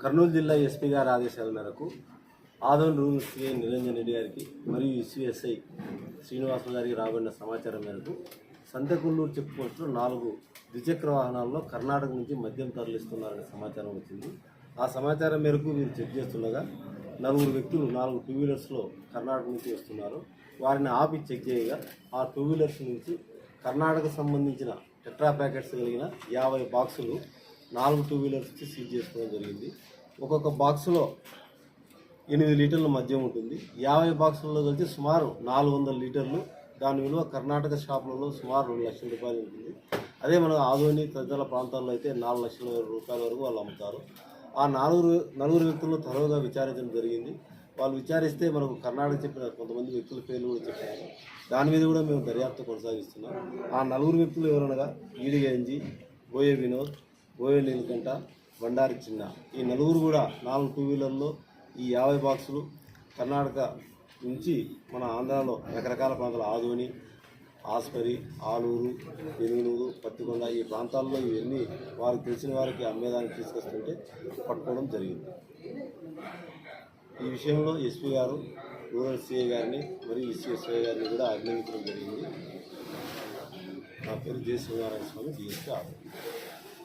కర్నూలు జిల్లా ఎస్పీ గారి ఆదేశాల మేరకు ఆదోన్ రూరల్ సిఐ నిరంజన్ రెడ్డి గారికి మరియు ఎస్సీఎస్ఐ శ్రీనివాసులు గారికి రాబడిన సమాచారం మేరకు సంతకుల్లూరు చెక్ పోస్టులో నాలుగు ద్విచక్ర వాహనాల్లో కర్ణాటక నుంచి మద్యం తరలిస్తున్నారనే సమాచారం వచ్చింది. ఆ సమాచారం మేరకు మీరు చెక్ చేస్తుండగా నలుగురు వ్యక్తులు నాలుగు టూ వీలర్స్లో కర్ణాటక నుంచి వస్తున్నారు. వారిని ఆపి చెక్ చేయగా ఆ టూ వీలర్స్ నుంచి కర్ణాటక సంబంధించిన టెట్రా ప్యాకెట్స్ కలిగిన యాభై బాక్సులు నాలుగు టూ వీలర్స్ ఇచ్చి సీజ్ చేసుకోవడం జరిగింది. ఒక్కొక్క బాక్స్లో ఎనిమిది లీటర్ల మద్యం ఉంటుంది. యాభై బాక్సుల్లో కలిసి సుమారు నాలుగు వందల లీటర్లు దాని విలువ కర్ణాటక షాపులలో సుమారు రెండు లక్షల రూపాయలు ఉంటుంది. అదే మన ఆదోని తదితర ప్రాంతాల్లో అయితే నాలుగు లక్షల రూపాయల వరకు వాళ్ళు అమ్ముతారు. ఆ నలుగురు నలుగురు వ్యక్తులను త్వరగా విచారించడం జరిగింది. వాళ్ళు విచారిస్తే మనకు కర్ణాటక చెప్పిన కొంతమంది వ్యక్తుల పేర్లు కూడా చెప్పారు. దాని మీద కూడా మేము దర్యాప్తు కొనసాగిస్తున్నాం. ఆ నలుగురు వ్యక్తులు ఎవరనగా ఈడిగంజి బోయే వినోద్ బోయే నీలకంఠ బండారి చిన్న. ఈ నలుగురు కూడా నాలుగు టూ వీలర్లో ఈ యాభై బాక్సులు కర్ణాటక నుంచి మన ఆంధ్రాలో రకరకాల ప్రాంతాలు ఆదోని ఆస్పరి ఆలూరు పెనుగునూరు పత్తికొండ ఈ ప్రాంతాల్లో ఇవన్నీ వారికి తెలిసిన వారికి అమ్మేదానికి తీసుకొస్తుంటే పట్టుకోవడం జరిగింది. ఈ విషయంలో ఎస్పీ గారు రూరల్ సిఐ గారిని మరియు ఎస్సీఎస్ఐ గారిని కూడా అభినందించడం జరిగింది. నా పేరు జే శ్రీనారాయణ స్వామి డిఎస్పీ ఆదరణ